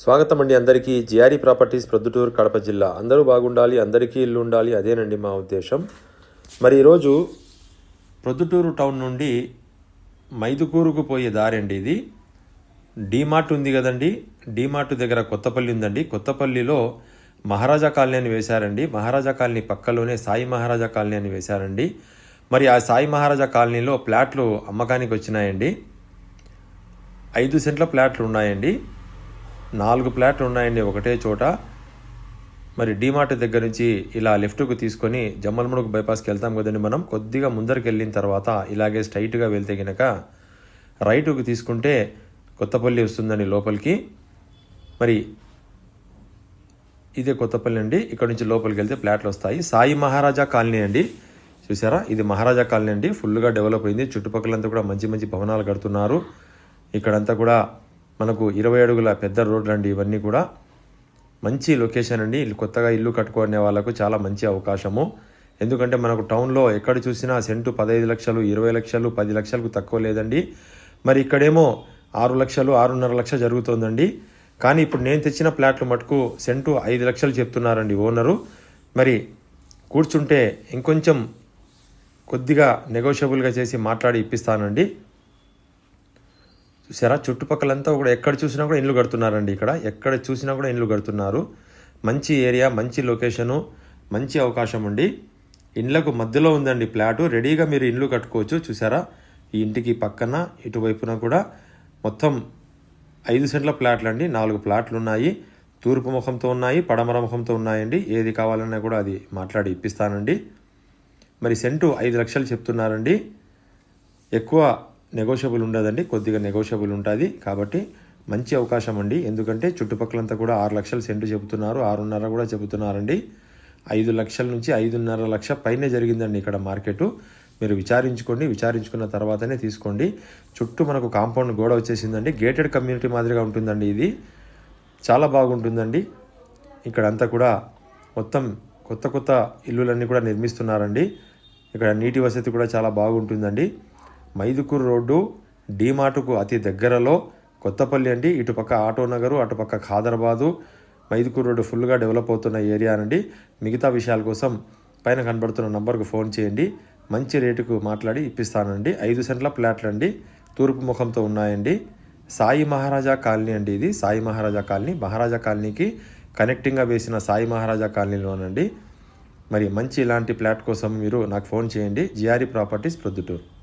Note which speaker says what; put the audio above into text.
Speaker 1: స్వాగతం అండి అందరికీ. జిఆర్ఈ ప్రాపర్టీస్ ప్రొద్దుటూరు కడప జిల్లా. అందరూ బాగుండాలి అందరికీ ఇల్లు ఉండాలి అదేనండి మా ఉద్దేశం. మరి ఈరోజు ప్రొద్దుటూరు టౌన్ నుండి మైదుకూరుకు పోయే దారి అండి ఇది. డీమార్ట్ ఉంది కదండి. డీమార్ట్ దగ్గర కొత్తపల్లి ఉందండి. కొత్తపల్లిలో మహారాజా కాలనీ అని వేశారండి. మహారాజా కాలనీ పక్కలోనే సాయి మహారాజా కాలనీ అని వేశారండి. మరి ఆ సాయి మహారాజా కాలనీలో ప్లాట్లు అమ్మకానికి వచ్చినాయండి. ఐదు సెంట్ల ప్లాట్లు ఉన్నాయండి. నాలుగు ప్లాట్లు ఉన్నాయండి ఒకటే చోట. మరి డీమార్ట్ దగ్గర నుంచి ఇలా లెఫ్ట్కు తీసుకొని జమ్మలమడుగు బైపాస్కి వెళ్తాం కదండి మనం. కొద్దిగా ముందరికి వెళ్ళిన తర్వాత ఇలాగే స్ట్రైట్గా వెళ్తే గనక రైట్కు తీసుకుంటే కొత్తపల్లి వస్తుందండి లోపలికి. మరి ఇదే కొత్తపల్లి అండి. ఇక్కడ నుంచి లోపలికి వెళ్తే ప్లాట్లు వస్తాయి. సాయి మహారాజా కాలనీ అండి. చూసారా? ఇది మహారాజా కాలనీ అండి. ఫుల్గా డెవలప్ అయింది. చుట్టుపక్కలంతా కూడా మంచి మంచి భవనాలు కడుతున్నారు. ఇక్కడంతా కూడా మనకు ఇరవై అడుగుల పెద్ద రోడ్లు అండి ఇవన్నీ కూడా మంచి లొకేషన్ అండి. కొత్తగా ఇల్లు కట్టుకునే వాళ్ళకు చాలా మంచి అవకాశము. ఎందుకంటే మనకు టౌన్లో ఎక్కడ చూసినా సెంటు పదహైదు లక్షలు ఇరవై లక్షలు పది లక్షలకు తక్కువ లేదండి. మరి ఇక్కడేమో ఆరు లక్షలు ఆరున్నర లక్ష జరుగుతోందండి. కానీ ఇప్పుడు నేను తెచ్చిన ప్లాట్లు మటుకు సెంటు ఐదు లక్షలు చెప్తున్నారండి ఓనరు. మరి కూర్చుంటే ఇంకొంచెం కొద్దిగా నెగోషియబుల్గా చేసి మాట్లాడి ఇప్పిస్తానండి. చూసారా? చుట్టుపక్కలంతా కూడా ఎక్కడ చూసినా కూడా ఇండ్లు కడుతున్నారండి ఇక్కడ. ఎక్కడ చూసినా కూడా ఇండ్లు కడుతున్నారు. మంచి ఏరియా మంచి లొకేషను మంచి అవకాశం ఉండి ఇండ్లకు మధ్యలో ఉందండి ప్లాటు. రెడీగా మీరు ఇండ్లు కట్టుకోవచ్చు. చూసారా? ఈ ఇంటికి పక్కన ఇటువైపున కూడా మొత్తం ఐదు సెంట్ల ప్లాట్లు అండి నాలుగు ప్లాట్లు ఉన్నాయి తూర్పు ముఖంతో ఉన్నాయి పడమర ముఖంతో ఉన్నాయండి. ఏది కావాలన్నా కూడా అది మాట్లాడి ఇప్పిస్తానండి. మరి సెంటు ఐదు లక్షలు చెప్తున్నారండి. ఎక్కువ నెగోషియబుల్ ఉండదండి కొద్దిగా నెగోషియబుల్ ఉంటుంది. కాబట్టి మంచి అవకాశం అండి. ఎందుకంటే చుట్టుపక్కలంతా కూడా ఆరు లక్షలు సెంటు చెబుతున్నారు ఆరున్నర కూడా చెబుతున్నారండి. ఐదు లక్షల నుంచి ఐదున్నర లక్ష పైనే జరిగిందండి ఇక్కడ మార్కెట్. మీరు విచారించుకోండి విచారించుకున్న తర్వాతనే తీసుకోండి. చుట్టూ మనకు కాంపౌండ్ గోడ వచ్చేసిందండి. గేటెడ్ కమ్యూనిటీ మాదిరిగా ఉంటుందండి ఇది. చాలా బాగుంటుందండి. ఇక్కడ అంతా కూడా మొత్తం కొత్త కొత్త ఇల్లులన్నీ కూడా నిర్మిస్తున్నారండి. ఇక్కడ నీటి వసతి కూడా చాలా బాగుంటుందండి. మైదుకూరు రోడ్డు డీమార్టుకు అతి దగ్గరలో కొత్తపల్లి అండి. ఇటుపక్క ఆటో నగరు అటుపక్క ఖాదరాబాదు. మైదుకూరు రోడ్డు ఫుల్గా డెవలప్ అవుతున్న ఏరియా అండి మిగతా విషయాల కోసం పైన కనబడుతున్న నంబర్కు ఫోన్ చేయండి. మంచి రేటుకు మాట్లాడి ఇప్పిస్తానండి. ఐదు సెంట్ల ప్లాట్లు అండి తూర్పు ముఖంతో ఉన్నాయండి. సాయి మహారాజా కాలనీ అండి ఇది. సాయి మహారాజా కాలనీ. మహారాజా కాలనీకి కనెక్టింగ్గా వేసిన సాయి మహారాజా కాలనీలోనండి. మరి మంచి ఇలాంటి ప్లాట్ కోసం మీరు నాకు ఫోన్ చేయండి. GRE properties Proddatur.